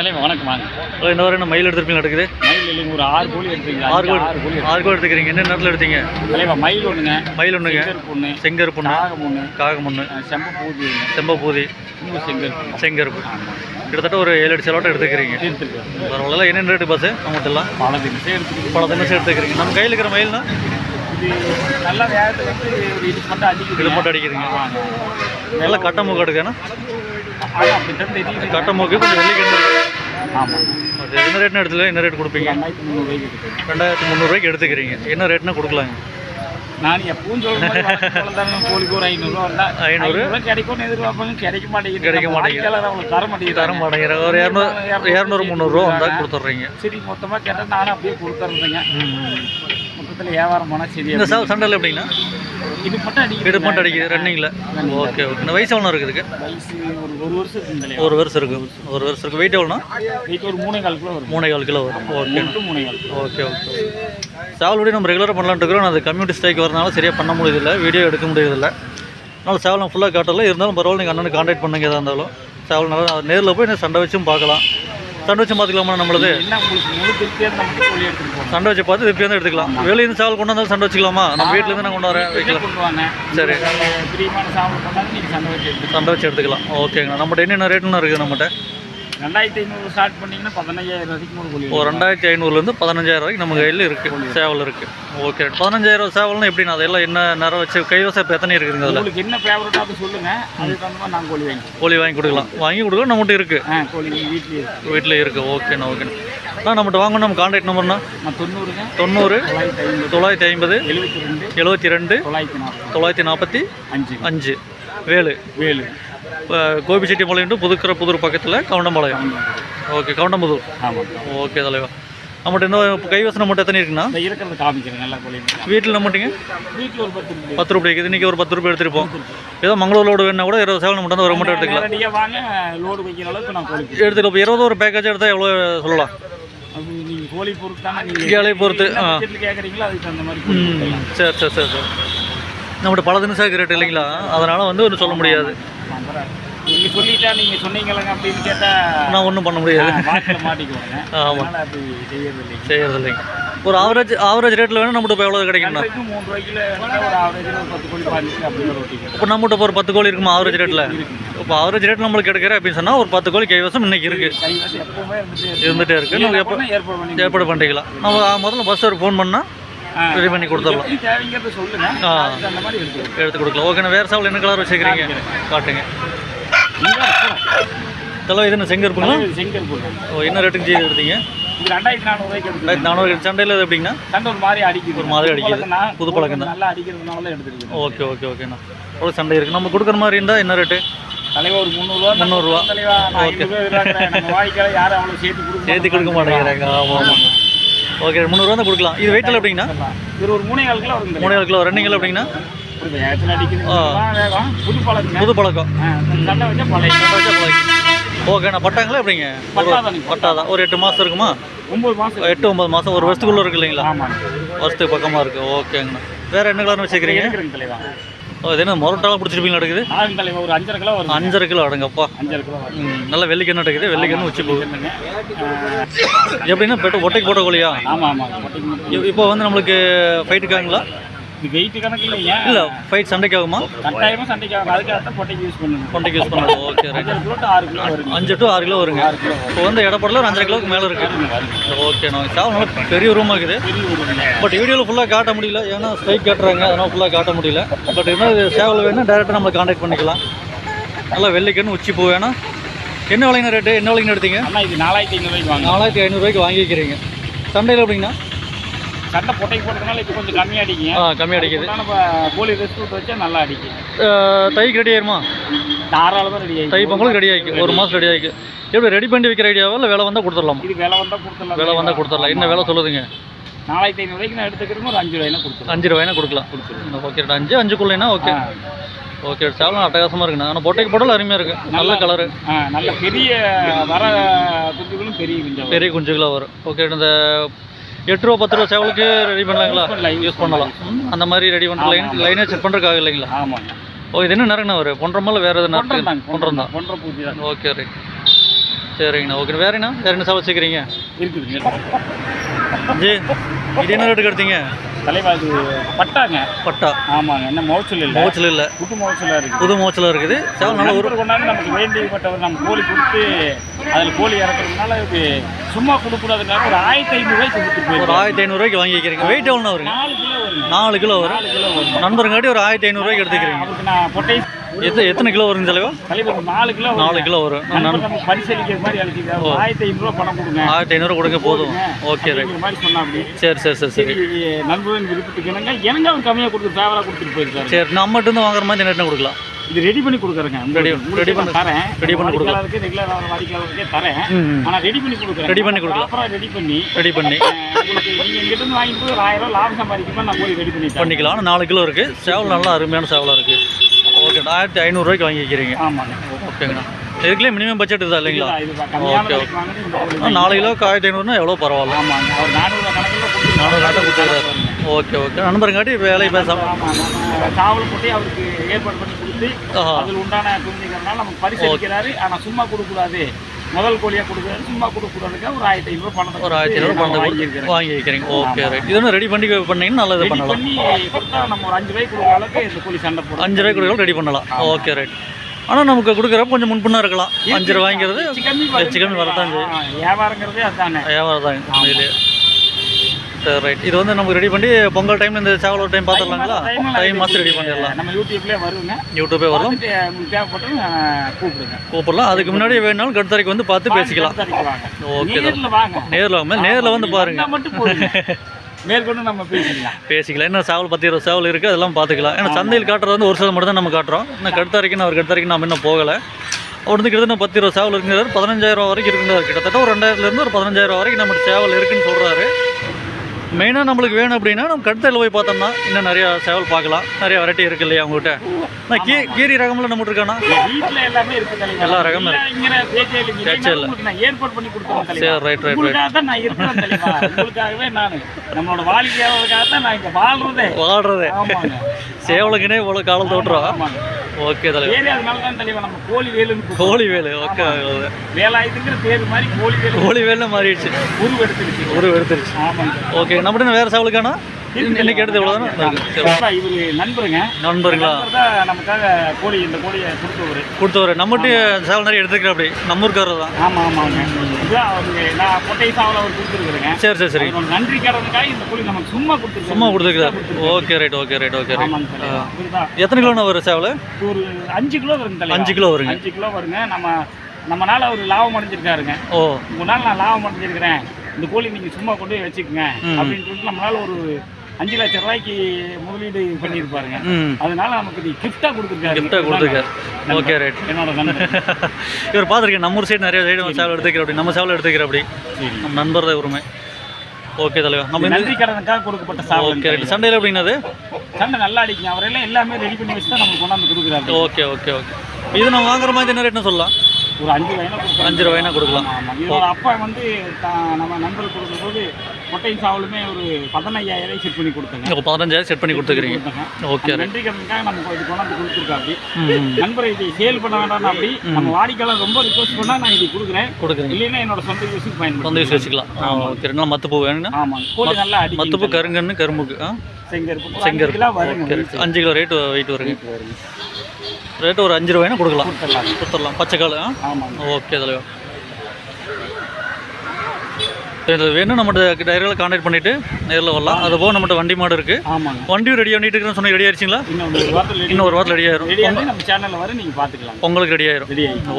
தலைவன் வணக்கம் வாங்க. இன்னும் வரை என்ன மயில் எடுத்துருப்பீங்க நடக்குது? மயில் இல்லைங்க ஒரு ஆறு கோழி எடுத்துங்க ஆறு கோழி ஆறு கோழி ஆறு கோழி எடுத்துக்கிறீங்க என்ன நேரத்தில் எடுத்தீங்க? தலைவன் மயில் ஒன்றுங்க மயில் ஒன்றுங்க ஒன்று செங்கருப்பு ஒன்று காகம் ஒன்று காகம் ஒன்று செம்ப பூதி செம்பப்பூதி இன்னும் செங்கருப்பு செங்கருப்பு கிட்டத்தட்ட ஒரு ஏழு எட்டு செலவாட்டம் எடுத்துக்கிறீங்க. பரவாயில்ல என்ன ரேட்டு பஸ்ஸு நம்மகிட்டலாம். பல தினசே எடுத்துருக்கு பல தினசம் எடுத்துக்கிறீங்க நம்ம கையில் இருக்கிற மயில்னா? நல்லா ஒரு இது மட்டும் அடிக்கிறீங்க நல்லா கட்ட மூக்கு எடுக்கணும். ஆனால் அப்படி தான் தெரியுது கட்ட மூக்கு கொஞ்சம் வெள்ளி ஆமாம் அது என்ன ரேட்னு எடுத்துல என்ன ரேட் கொடுப்பீங்க? ரெண்டாயிரத்தி முந்நூறுரூவாய்க்கு எடுத்துக்கிறீங்க. என்ன ரேட்னா கொடுக்கலாங்க? நான் எப்பவும் தாங்க கோழிக்கு ஒரு ஐநூறுரூவா வந்தா ஐநூறு? கிடைக்கும்னு எதிர்பார்ப்பாங்க கிடைக்க மாட்டேங்குது. கிடைக்க மாட்டேங்குது. அவங்களுக்கு தர மாட்டேங்குது. தர மாட்டேங்கிற ஒரு இரநூறு இரநூறு முந்நூறுரூவா வந்தால் கொடுத்துட்றீங்க. சரி மொத்தமாக கேட்டால் நானும் அப்படியே கொடுத்துட்றேங்க மொத்தத்தில் வியாபாரம் போனால் சரி இந்த சா சண்டையில் எப்படிங்கண்ணா? இது மட்டும் அடிக்குது. இது மட்டும் அடிக்குது ரன்னிங்கில் ஓகே ஓகே. இந்த வயசு எவ்வளோ இருக்குதுக்கு வயசு ஒரு ஒரு வருஷம் ஒரு வருஷம் இருக்கு. ஒரு வருஷம் இருக்கு. வெயிட் எவ்வளோண்ணா? வீட்டு ஒரு மூணே கால் கிலோ வரும். மூணே கால் கிலோ வரும். ஓகே மூணு கால் ஓகே ஓகே. சேவல் நம்ம ரெகுலராக பண்ணலான்ட்டு இருக்கிறோம். அது கம்யூனிட்டி ஸ்ட்ரைக் வரனால சரியாக பண்ண முடியதில்லை வீடியோ எடுக்க முடியதில்லை அதனால் சேவல் நான் ஃபுல்லாக காட்டல. இருந்தாலும் பரவாயில்ல நீங்கள் அண்ணனுக்கு கான்டாக்ட் பண்ணுங்க எதாக இருந்தாலும். சேவல் நல்லா நேரில் போய் நான் சண்டை வச்சும் பார்க்கலாம். சண்டை வச்சும் பார்த்துக்கலாமா நம்மளது? என்ன உங்களுக்கு முழு திருப்தியாக இருந்தால் மட்டும் கோழி எடுத்துகிட்டு போகணும் சண்டை வச்சு பார்த்து வந்து எடுத்துக்கலாம். வெளியிருந்து சேவல் கொண்டு வந்தாலும் சண்டை வச்சுக்கலாமா? நம்ம வீட்டிலேருந்து நான் கொண்டு வரேன் வைக்கலாம். கொண்டு வாங்க. சரி. பிரியமான சாப்பிட பண்ணாலும் நீங்கள் சண்டை வச்சு எடுத்துக்கலாம். சண்டை வச்சு எடுத்துக்கலாம். ஓகேங்கண்ணா நம்மகிட்ட என்னென்ன ரேட்டுன்னு இருக்குது நம்மகிட்ட? ரெண்டாயிரத்தி ஐநூறு ஸ்டார்ட் பண்ணிங்கன்னா பதினஞ்சாயிரம் வரைக்கும் மூணு கோழி ஒரு ரெண்டாயிரத்தி ஐநூறுலேருந்து பதினஞ்சாயிரம் வரைக்கும் நம்ம கையில் இருக்குது சேவல் இருக்குது ஓகே பதினஞ்சாயிரம் சேவல்னா எப்படின்னா அதெல்லாம் என்ன நேரம் வச்சு கைவசம் இப்போ எத்தனை இருக்குதுங்க அதில்? உங்களுக்கு என்ன ஃபேவரட்டோ அதை சொல்லுங்க. அதுக்கு தகுந்த மாதிரி நான் கோழி வாங்கி கோழி வாங்கி கொடுக்கலாம். வாங்கி கொடுக்கலாம் நம்மகிட்ட இருக்குது ஆ கோழி வீட்லேயே இருக்கு. வீட்டில் இருக்குது ஓகேண்ணா ஓகேண்ணா. அண்ணா நம்மகிட்ட வாங்கணும். நம்ம கான்டாக்ட் நம்பர்னா நான் தொண்ணூறுங்க. தொண்ணூறு தொள்ளாயிரத்தி ஐம்பது. எழுபத்தி ரெண்டு. எழுபத்தி ரெண்டு தொள்ளாயிரத்தி நாற்பத்தி அஞ்சு. அஞ்சு. வேலு. வேலு. கோபிச்செட்டிப்பாளையம் டு புதுக்கரை புதூர் பக்கத்தில் கவுண்டம்பாளையம். ஓகே கவுண்டம்புதூர். ஆமாம் ஓகே தலைவா. நம்மகிட்ட இன்னும் கைவசம் மட்டும் எத்தனை இருக்குண்ணா? இந்த இருக்கிறத காமிக்கிறேன் நல்லா கோழி வீட்டில் நம்மட்டிங்க வீட்டில் ஒரு பத்து பத்து ரூபாய்க்கு இன்றைக்கி ஒரு பத்து ரூபாய் எடுத்துருப்போம் ஏதோ மங்களூரோடு வேணா கூட இருபது சேவல் மட்டும் ஒரு மட்டும் எடுத்துக்கலாம். நேரடியாக வாங்க லோடு வைக்கிற அளவுக்கு நான் கோழி கொடுப்பேன். எடுத்துக்கலாம் இப்போ இருபது ஒரு பேக்கேஜ் எடுத்தால் எவ்வளோ சொல்லலாம்? நீங்கள் கோழி பொறுத்து தானே ஆ. கேட்குறீங்களோ அதுக்கு தகுந்த மாதிரி ம். சரி சரி சரி சரி. நம்மகிட்ட பல தினசாக ரேட் இல்லைங்களா? அதனால் வந்து ஒன்றும் சொல்ல முடியாது. அப்புறம் சொல்லிட்டா சொன்னீங்களங்க அப்படின்னு நான் ஒன்றும் பண்ண முடியாது. வாக்கில் மாட்டிக்குவாங்க. ஆமா. அதனால அப்படி செய்யறது இல்லைங்க செய்யறது இல்லைங்க ஒரு ஆவரேஜ் ஆவரேஜ் ரேட்டில் வேணும் நம்மகிட்ட இப்போ எவ்வளோ மூணு ஒரு ஒரு பத்து கோழி ஓட்டிக்கலாம் இப்போ நம்மகிட்ட இப்போ ஒரு பத்து கோழி இருக்குமா ஆவரேஜ் ரேட்டில் இப்போ ஆவரேஜ் ரேட் நம்மளுக்கு கிடைக்கிற அப்படின்னு சொன்னால் ஒரு பத்து கோழி கைவசம் இன்னைக்கு இருக்குது இருந்துகிட்டே இருக்குது நம்ம எப்போ ஏற்பாடு பண்ணி ஏற்பாடு பண்ணிக்கலாம். நம்ம முதல்ல பஸ் ஃபோன் பண்ணால். ரெடி பண்ணி கொடுத்துடலாம். தேவைங்கிறத சொல்லுங்க. ஆ. அதுக்கு அந்த மாதிரி எடுத்துக்கலாம் எடுத்து கொடுக்கலாம். ஓகேண்ணா வேறு சாவல் என்ன கலர் வச்சுக்கிறீங்க? காட்டுங்க. இதெல்லாம் இது என்ன செங்கருப்புங்களா செங்கல் போட்டு ஓ என்ன ரேட்டுக்கு ஜி எடுத்தீங்க? ரெண்டாயிரத்தி நானூறுவாய்க்கு ரெண்டாயிரத்தி நானூறு சண்டையில் எப்படிங்கண்ணா? சண்டை ஒரு மாதிரி அடிக்குது. ஒரு மாதிரி அடிக்குது. புது பழக்கம் தான். நல்லா அடிக்கிறதுனால தான் எடுத்துருக்கு ஓகே ஓகே ஓகேண்ணா. ஒரு சண்டை இருக்குது நம்ம கொடுக்குற மாதிரி இருந்தால் என்ன ரேட்டு தலைவா ஒரு முந்நூறுவா முந்நூறுரூவா யாரும் அவ்வளோ சேர்த்து கொடுக்க சேர்த்து கொடுக்க மாட்டேங்கிறாங்க. ஆமாம் ஆமாம் ஓகே முந்நூறுவா தான் கொடுக்கலாம். இது வெயிட்டில் எப்படிங்கண்ணா? இது ஒரு மூணே கால் கிலோ வருங்க மூணு கிலோ எப்படிங்கண்ணா? அடிக்குது? ஆ. வேகம். புது பழக்கம். ஓகேண்ணா பட்டாங்களா எப்படிங்க? பட்டா தான். ஒரு எட்டு மாதம் இருக்குமா? ஒம்பது மாதம் எட்டு ஒம்பது மாதம் ஒரு வருஷத்துக்குள்ளே இருக்கு இல்லைங்களா? வருஷத்துக்கு பக்கமாக இருக்குது ஓகேங்கண்ணா. வேறு என்ன கலர்னு வச்சுக்கிறீங்க? இது என்ன மொரட்டாலாம் பிடிச்சிருப்பீங்களா இருக்குது ஆகும் தலைவா ஒரு அஞ்சரை கிலோ வரும் அஞ்சரை கிலோ அடங்கப்பா. அஞ்சரை கிலோ நல்ல வெள்ளிக்கண்ணு இருக்குது வெள்ளிக்கண்ணு உச்சி போகுது? எப்படின்னா பெட்டு ஒட்டைக்கு போட்ட கோழியா? ஆமாம் ஆமாம் இப்போ வந்து நம்மளுக்கு ஃபைட்டுக்காங்களா இது வெயிட் கணக்கு இல்லைங்க இல்லை ஃபைட் சண்டைக்கு ஆகுமா கட்டாயமாக சண்டைக்கு ஆகும் அதுக்காக தான் கொட்டைக்கு யூஸ் பண்ணுங்க கொண்டைக்கு யூஸ் பண்ணலாம் ஓகே ரைட் அஞ்சரை கிலோ ஆறு கிலோ வருங்க. அஞ்சு டு ஆறு கிலோ வருங்க. இப்போ வந்து இடப்படல ஒரு அஞ்சரை கிலோவுக்கு மேலே இருக்குது. ஓகே நான் சாவு நல்லா பெரிய ரூமாக இருக்குது பட் வீடியோவில் ஃபுல்லாக காட்ட முடியல. ஏன்னா ஸ்ட்ரைக் காட்டுறாங்க. அதனால் ஃபுல்லாக காட்ட முடியல. பட் இருந்தால் இது சேவல் வேணும் டேரெக்டாக நம்ம காண்டாக்ட் பண்ணிக்கலாம். நல்லா வெள்ளிக்கன்னு உச்சி பூ வேணும். என்ன விலைங்க ரேட்டு என்ன விலைங்க எடுத்தீங்க? இது நாலாயிரத்தி ஐநூறுவாய்க்கு வாங்க நாலாயிரத்தி ஐநூறுரூவாய்க்கு வாங்கிக்கிறீங்க. சண்டையில் எப்படிங்கண்ணா? சண்டை பொட்டைக்கு போட்டதுனால இது கொஞ்சம் கம்மியாக அடிக்குங்க. ஆ கம்மி அடிக்குது. நம்ம கோழி ரெஸ்ட் விட்டு வச்சா நல்லா அடிக்கும். தைக்கு ரெடி ஆயிருமா? தாராளமாக ரெடி தை ஆகிடும் பொங்கலுக்கு ரெடி ஆகிக்கும் ஒரு மாதம் ரெடி ஆகிக்கும் எப்படி ரெடி பண்ணி வைக்கிற ஐடியாவா இல்லை வேலை வந்தால் கொடுத்துடலாமா? இது விலை வந்தால் கொடுத்துடலாம். வேலை வந்தால் கொடுத்துடலாம். என்ன வேலை சொல்லுதுங்க? நாலாயிரத்தி ஐநூறுவாய்க்கு நான் எடுத்துக்கிறேன் ஒரு அஞ்சு ரூபாய்னா கொடுத்துருவேன் அஞ்சு ரூபாய்னா கொடுக்கலாம். ஓகே அஞ்சு அஞ்சுக்குள்ளேனா ஓகே ஓகே சேவலாம் அட்டகாசமாக இருக்குண்ணா. ஆனால் பொட்டைக்கு போட்டாலும் அருமையாக இருக்குது நல்ல கலரு நல்ல பெரிய வர குஞ்சுகளும் பெரிய குஞ்சு பெரிய குஞ்சுகளாக வரும். ஓகே இந்த எட்டு ரூபா பத்து ரூபா சேவலுக்கு ரெடி பண்ணலாங்களா? யூஸ் பண்ணலாம் அந்த மாதிரி ரெடி பண்ண லைன் லைனே செட் பண்ணுறதுக்காக இல்லைங்களா? ஆமாங்க. ஓ இது என்ன நேரங்கண்ணா வரும் பொன்றமால வேறு எதுவும் தாங்க பொன்றம் தான் பூச்சி தான். ஓகே ரைட் சரிங்கண்ணா. ஓகே வேறண்ணா வேற என்ன சேவல் வச்சுக்கிறீங்க இருக்குதுங்க ஜி. இது என்ன ரேட்டுக்கு எடுத்தீங்க தலைவா இது பட்டாங்க. பட்டா. ஆமாங்க என்ன மோச்சல் இல்லை. மோச்சல் இல்லை. புது மோச்சலாக இருக்குது. புது மோச்சலாக இருக்குது. சேவல் நல்ல ஒரு கொண்டாந்து நமக்கு வேண்டியப்பட்டவர் நம்ம கோழி கொடுத்து அதில் கோழி இறக்குறதுனால இது சும்மா கொடுக்கூடாதுனால ஒரு ஆயிரத்தி ஐநூறுரூவாய்க்கு கொடுத்துட்டு ஒரு ஆயிரத்தி ஐநூறுரூவாய்க்கு வாங்கிக்கிறீங்க. வெயிட் எவ்வளோ வருங்க? நாலு கிலோ வரும். நாலு கிலோ வரும். நண்பருங்காட்டி ஒரு ஆயிரத்தி ஐநூறுரூவாய்க்கு எடுத்துக்கிறீங்க. நான் பொட்டை எத்தனை எத்தனை கிலோ வருங்க தலைவா தலைவர் நாலு கிலோ. நாலு கிலோ வரும். பரிசளிக்கிற மாதிரி ஆயிரத்தி ஐநூறுரூவா பணம் கொடுங்க. ஆயிரத்தி ஐநூறு கொடுங்க போதும். Okay right. மாதிரி சரி சரி சரி சரி. சரி நண்பரின் விருப்பத்துக்கு என்னங்க எனக்கு அவர் கம்மியாக கொடுத்து ஃபேவராக கொடுத்துட்டு போயிருக்காரு சரி. நம்மகிட்ட இருந்து வாங்குற மாதிரி என்ன கொடுக்கலாம். இது ரெடி பண்ணி கொடுக்குறேங்க. ready நான் பண்ணி- தரேன். ready பண்ணி ரெகுலர் வாடிக்கையாளருக்கே தரேன். ஆனால் ரெடி பண்ணி கொடுக்குறேன். Ready பண்ணி கொடுக்கலாம். ப்ராப்பராக ரெடி பண்ணி ரெடி பண்ணி. நீங்கள் எங்கிட்ட வாங்கிட்டு ஒரு ஆயிரம் ரூபாய் லாபம் சம்பாதிக்குமா நான் போய் ரெடி பண்ணி பண்ணிக்கலாம். நாலு கிலோ இருக்குது சேவல் நல்லா அருமையான சேவலாக இருக்குது ஆயிரத்தி ஐநூறுரூவாய்க்கு வாங்கிக்கிறீங்க. ஆமாங்க. ஓகேங்கண்ணா. இதுக்குள்ளே மினிமம் பட்ஜெட் இதுதான் இல்லைங்களா? ஓகே, தான். நாலு கிலோக்கு ஆயிரத்தி ஐநூறுனா எவ்வளோ பரவாயில்ல? ஆமாங்க. அவர் நானூறு நானூறு கொடுத்துருக்காரு ஓகே ஓகே. நண்பருங்காட்டி வேலையை பேசாம ஆமாம் நம்ம காவல் போட்டு அவருக்கு ஏற்பாடு பண்ணி கொடுத்து அதில் உண்டான குழந்தைங்கிறனால நமக்கு பரிசளிக்கிறாரு ஆனால் சும்மா கொடுக்கூடாது முதல் கோழியாக கொடுக்குறாரு சும்மா கொடுக்கூடாதுக்கு ஒரு ஆயிரத்தி ஐநூறு பணத்தை ஒரு ஆயிரத்தி ஐநூறு பணத்தை வாங்கியிருக்கிறேன். வாங்கி வைக்கிறீங்க ஓகே ரைட். இதெல்லாம் ரெடி பண்ணி பண்ணீங்கன்னா நல்லது பண்ணலாம். பண்ணி கொடுத்தா நம்ம ஒரு அஞ்சு ரூபாய்க்கு கொடுக்குற அளவுக்கு இந்த கோழி சண்டை போடும். அஞ்சு ரூபாய் கொடுக்கலாம் ரெடி பண்ணலாம். Okay right. ஆனால் நமக்கு கொடுக்குறப்ப கொஞ்சம் முன்பின்னா இருக்கலாம். அஞ்சு ரூபா வாங்கிறது வச்சு கம்மி வச்சு கம்மி வரதான் வியாபாரங்கிறதே அதுதானே. வியாபாரம் தான் சரி ரைட் இது வந்து நமக்கு ரெடி பண்ணி பொங்கல் டைம் இந்த சேவல் ஒரு டைம் பார்த்துடலாங்களா? டைம் மாதம் ரெடி பண்ணிடலாம். நம்ம யூடியூப்லேயே வருங்க. யூடியூபே ஆ, கூப்பிடுங்க. கூப்பிடலாம். அதுக்கு முன்னாடி வேணாலும் கடுத்தரைக்கு வந்து பார்த்து பேசிக்கலாம். ஓகே நேரில் வாங்க. நேரில் வந்து பாருங்க. மேற்கொண்டு நம்ம பேசிக்கலாம். பேசிக்கலாம். என்ன சேவல் பத்து இருபது சேவல் இருக்குது அதெல்லாம் பார்த்துக்கலாம். ஏன்னா சந்தையில் காட்டுறது வந்து ஒரு சில மட்டும் தான் நம்ம காட்டுறோம். இன்னும் கடுத்தரைக்கு ஒரு கடுத்தரைக்கு நம்ம இன்னும் போகலை. அவர் வந்து கிட்டத்தட்ட பத்து இருபது சேவல் இருக்குங்கிறாரு. பதினஞ்சாயிரம் ரூபா வரைக்கும் இருக்குங்கிறாரு. கிட்டத்தட்ட ஒரு ரெண்டாயிரத்துலேருந்து ஒரு பதினஞ்சாயிரம் ரூபா வரைக்கும் நம்ம சேவல் இருக்குன்னு சொல்கிறாரு மெயினாக நம்மளுக்கு வேணும் அப்படின்னா நம்ம கடுத்தையில் போய் பார்த்தோம்னா இன்னும் நிறையா சேவல் பார்க்கலாம். நிறைய வெரைட்டி இருக்கு இல்லையா உங்கள்கிட்ட நான் கீ கீரி ரகம்ல நம்மகிட்ட இருக்கானா வீட்டில் எல்லாமே எல்லா ரகமும் இருக்கு. ஏற்பாடு பண்ணி சரி ரைட் ரைட் ரைட் நான் இருக்கிறேன் நான். நம்மளோட வாடிக்கையாளருக்காக தான் நான் இங்கே வாழ்றதே. வாழ்றதே. ஆமாங்க. சேவலுக்குனே இவ்வளோ காலம் தோட்டுறோம் ஓகே தலைவர். பேரே அதனால தான் தலைவா நம்ம கோழி வேலுன்னு. கோழி வேலு ஓகே. வேலாயுதங்கிற பேர் மாதிரி கோழி வேலு. கோழி வேலு மாறிடுச்சு. உருவெடுத்துருச்சு. ஒரு எடுத்துருச்சு ஆமாங்க. ஓகே நம்மகிட்ட வேறு சேவலுக்கானா? இன்னைக்கு எடுத்து இவ்வளோ தானே? சரி. அப்பா, இவரு நண்பருங்க. நண்பருங்களா நமக்காக கோழி இந்த கோழியை கொடுத்தவர். கொடுத்தவர். நம்மகிட்ட சேவல் நிறைய எடுத்துக்கிற அப்படி நம்ம ஊருக்காரர் தான். ஆமா ஆமாங்க அவருக்கு நான் கொட்டை சாவல் அவர் கொடுத்துருக்குறேங்க. சரி சரி சரி. நன்றி கடனுக்காக இந்த கோழி நமக்கு சும்மா கொடுத்துருக்காரு. சும்மா கொடுத்துருக்காரு. Okay right okay right okay எத்தனை கிலோண்ணா வரும் சேவல்? ஒரு அஞ்சு கிலோ வருங்க. அஞ்சு கிலோ வருங்க. அஞ்சு கிலோ வருங்க. நம்ம நம்மனால அவர் லாபம் அடைஞ்சிருக்காருங்க. ஓ. உங்களால நான் லாபம் அடைஞ்சிருக்கிறேன். இந்த கோழி நீங்க சும்மா கொண்டு போய் வச்சுக்கோங்க. அப்படின்னு சொல்லிட்டு நம்மளால ஒரு அஞ்சு லட்சம் ரூபாய்க்கு முதலீடு பண்ணியிருப்பாருங்க. அதனால நமக்கு இது கிஃப்டா கொடுத்துருக்காரு. கிஃப்டாக கொடுத்துருக்காரு. ஓகே ரைட் என்னோட நண்பர் இவர் பார்த்துருக்கேன் நம்ம சைடு நிறைய சைடு சேவல் எடுத்துக்கிற அப்படி நம்ம சேவல் எடுத்துக்கிற அப்படி. நம்ம நண்பர் உரிமை ஓகே தலைவா. நம்ம நன்றி கடனுக்காக கொடுக்கப்பட்ட சாவல் ஓகே ரைட் சண்டையில் எப்படின்னது சண்டை நல்லா அடிக்கும் அவரெல்லாம் எல்லாமே ரெடி பண்ணி வச்சு தான் நமக்கு கொண்டாந்து கொடுக்குறாரு. ஓகே ஓகே ஓகே இது நம்ம வாங்குற மாதிரி என்ன ரேட்னு சொல்லலாம். ஒரு அஞ்சு வயனா அஞ்சு ரூபாய்னா கொடுக்கலாம். ஆமாம் இதோட அப்பா வந்து நம்ம நண்பர் கொடுக்கும்போது கொட்டையும் சாவலுமே ஒரு பதினையாயிரம் செட் பண்ணி கொடுத்தாங்க. பதினஞ்சாயிரம் செட் பண்ணி கொடுத்துக்கிறீங்க ஓகே. நன்றி கடனுக்காக நமக்கு இது கொண்டாந்து கொடுத்துருக்காப்படி நண்பரை இதை சேல் பண்ண வேண்டாம் அப்படி நம்ம வாடிக்கையாளர் ரொம்ப ரிக்வஸ்ட் பண்ணா நான் இதை கொடுக்குறேன். கொடுக்குறீங்க இல்லைன்னா என்னோட சொந்த யூஸுக்கு சொந்த பயன்படுத்தும் யூஸ் வச்சுக்கலாம் ஓகே. நல்லா மத்துப்பூ வேணும்னா ஆமாங்க கோழி நல்லா அடிக்கும் மத்துப்பூ கருங்கன்னு கரும்புக்கு செங்கருப்பு. செங்கருப்பு. அஞ்சு கிலோ ரேட்டு வெயிட் வருங்க. ரேட்டு ஒரு அஞ்சு ரூபாய்னா கொடுக்கலாம். கொடுத்துடலாம். பச்சைக்கால் ஆ? ஓகே தலைவா. சரி, இது வேணும் நம்மகிட்ட டைரியில் கான்டாக்ட் பண்ணிவிட்டு நேரில் வரலாம். அது போக நம்மகிட்ட வண்டி மாடு இருக்குது ஆமாங்க. வண்டியும் ரெடி பண்ணிட்டு இருக்கிறேன்னு சொன்னால் ரெடி ஆயிடுச்சிங்களா? இன்னும் ஒரு வாரத்தில் ரெடி ஆயிரும். உங்களுக்கு ரெடி ஆயிரும்.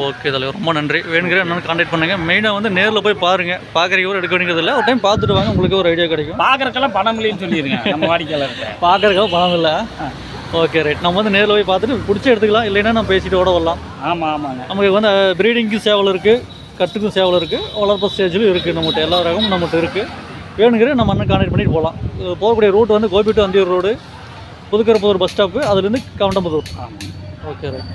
ஓகே தலைவர் ரொம்ப நன்றி. வேணுங்கிற என்னன்னு கான்டாக்ட் பண்ணுங்கள் மெயினாக வந்து நேரில் போய் பாருங்கள் பார்க்குறீங்க எடுக்க வேண்டியது இல்லை. ஒரு டைம் பார்த்துட்டு வாங்க. உங்களுக்கு ஒரு ஐடியா கிடைக்கும். பார்க்குறக்கெல்லாம் பணம் இல்லைன்னு சொல்லிடுங்க நம்ம வாடிக்கையாளர்கிட்ட. பார்க்குறதுக்காக பணம் இல்லை. ஓகே ரைட் நம்ம வந்து நேரில் போய் பார்த்துட்டு பிடிச்சி எடுத்துக்கலாம் இல்லைன்னா நம்ம பேசிட்டு ஓட வரலாம். ஆமாம் ஆமாங்க. நமக்கு வந்து ப்ரீடிங்க்கு சேவல் இருக்குது கட்டுக்கும் சேவல் இருக்குது வளர்ப்பு ஸ்டேஜிலும் இருக்குது நம்மகிட்ட. எல்லா ரகமும் நம்மகிட்ட இருக்குது வேணுங்கிற நம்ம அண்ணன் கான்டாக்ட் பண்ணிட்டு போகலாம். போகக்கூடிய ரூட் வந்து Gobi to Anthiyur road Pudukkarapudur bus stop அதுலேருந்து கவுண்டம்புதூர். Okay right